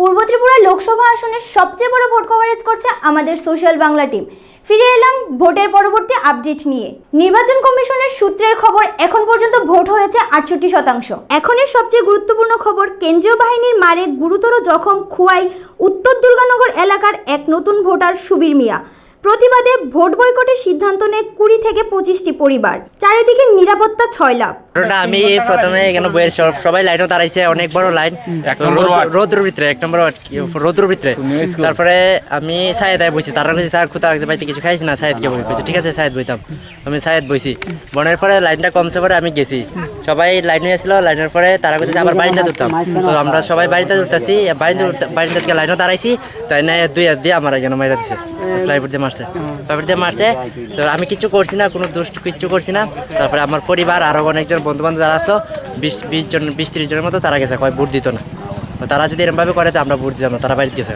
ত্রিপুরা লোকসভা আসনের সবচেয়ে বড় ভোট কভারেজ করছে আমাদের সোশ্যাল বাংলা টিম ফিরে এলাম ভোটের পরবর্তী আপডেট নিয়ে। নির্বাচন কমিশনের সূত্রের খবর এখন পর্যন্ত ভোট হয়েছে আটষট্টি শতাংশ। এখনের সবচেয়ে গুরুত্বপূর্ণ খবর, কেন্দ্রীয় বাহিনীর মারে গুরুতর জখম খুয়াই উত্তর দুর্গানগর এলাকার এক নতুন ভোটার সুবীর মিয়া। প্রতিবাদে ভোট বয়কটের সিদ্ধান্ত নেয় কুড়ি থেকে পঁচিশটি পরিবার। চারিদিকে নিরাপত্তা ছয় লাভ। ঘটনাটা আমি প্রথমে এখানে বইয়ের সবাই লাইনও দাঁড়াইছে অনেক বড় লাইন। এক নম্বর ওয়ার্ড। রোদ্র ভিতরে এক নম্বর রোদ্র ভিতরে। তারপরে আমি সায়েদায় বইছি। তারা কাছে স্যার কোথাও লাগছে বাড়িতে কিছু খাইছি না? সায়েদকে বই ঠিক আছে সায়েদ বইতাম। আমি সায়েদ বইছি। বনের পরে লাইনটা কমছে পরে আমি গেছি। সবাই লাইন হয়েছিল লাইনের পরে তারা কাছে আবার বাড়িতে ধরতাম তো আমরা সবাই বাড়িতে ধরতেছি বাড়িতে বাড়িতে থেকে লাইনও দাঁড়াইছি তাই না দুই হাত দিয়ে আমার এখানে মাইরা দিছে। ফ্লাইবোর্ড দিয়ে মারছে। ফ্লাইবোর্ড দিয়ে মারছে। তো আমি কিছু করছি না কোনো দুষ্ট কিছু করছি না। তারপরে আমার পরিবার আরও অনেকজন বন্ধু বান্ধব যারা আসতো বিশ বিশ জন, বিশ ত্রিশ জনের মতো তারা গেছে, কয় ভোট দিত না। তারা যদি এরমভাবে করে, তো আমরা ভোট দিতাম না, তারা বাড়িতে গেছে।